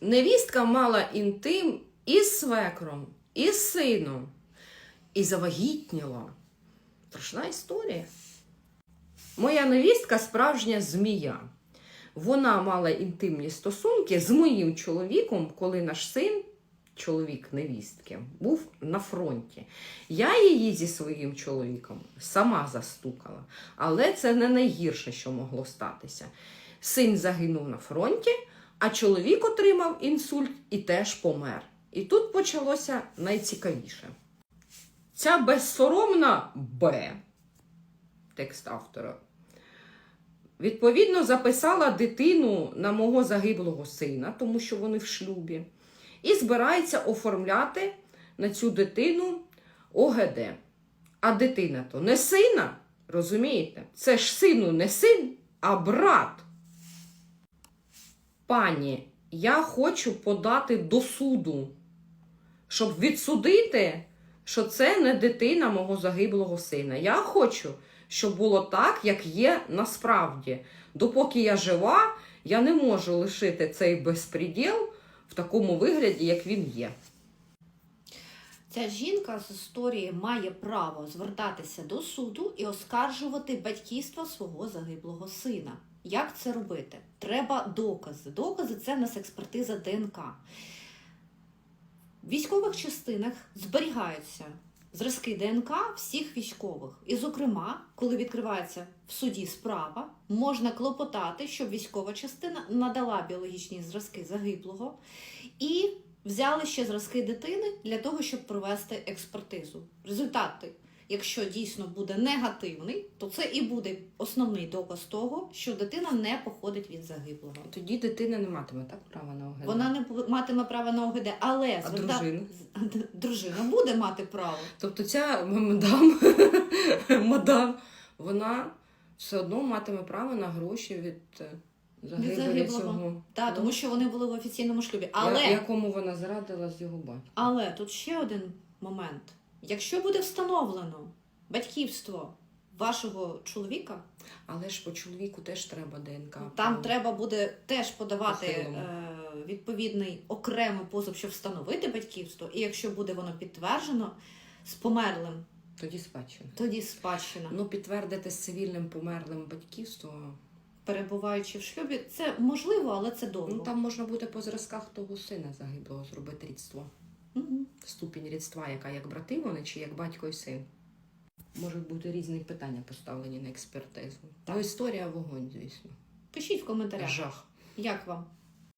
Невістка мала інтим із свекром, із сином, і завагітніла. Страшна історія. Моя невістка справжня змія. Вона мала інтимні стосунки з моїм чоловіком, коли наш син, чоловік невістки, був на фронті. Я її зі своїм чоловіком сама застукала, але це не найгірше, що могло статися. Син загинув на фронті, а чоловік отримав інсульт і теж помер. І тут почалося найцікавіше. Ця безсоромна Б, текст автора, відповідно записала дитину на мого загиблого сина, тому що вони в шлюбі, і збирається оформляти на цю дитину ОГД. А дитина то не сина, розумієте? Це ж сину не син, а брат. Пані, я хочу подати до суду, щоб відсудити, що це не дитина мого загиблого сина. Я хочу, щоб було так, як є насправді. Допоки я жива, я не можу лишити цей безпреділ в такому вигляді, як він є. Ця жінка з історії має право звертатися до суду і оскаржувати батьківство свого загиблого сина. Як це робити? Треба докази. Докази це в нас експертиза ДНК. В військових частинах зберігаються зразки ДНК всіх військових. І, зокрема, коли відкривається в суді справа, можна клопотати, щоб військова частина надала біологічні зразки загиблого і взяли ще зразки дитини для того, щоб провести експертизу. Результати, якщо дійсно буде негативний, то це і буде основний доказ того, що дитина не походить від загиблого. Тоді дитина не матиме так права на ОГД. Вона не матиме права на ОГД, але А зверта- дружина? дружина буде мати право. Тобто ця мадам, мадам, вона все одно матиме право на гроші від е, загибелі загиблого. цього. Та, Ну, тому що вони були в офіційному шлюбі. я- якому вона зрадила з його батьком. але тут ще один момент. Якщо буде встановлено батьківство вашого чоловіка, Але ж по чоловіку теж треба ДНК. Там треба буде теж подавати По-хилому. е, відповідний окремий позов, щоб встановити батьківство. І якщо буде воно підтверджено з померлим, Тоді спадщина. тоді спадщина. Ну, підтвердити з цивільним померлим батьківство. Перебуваючи в шлюбі, це можливо, але це довго. Ну там можна буде по зразках того сина загиблого зробити рідство. Угу. Ступінь рідства, яка як брати вони, чи як батько і син. Можуть бути різні питання поставлені на експертизу. Та історія вогонь, звісно. Пишіть в коментарях, Жах. як вам.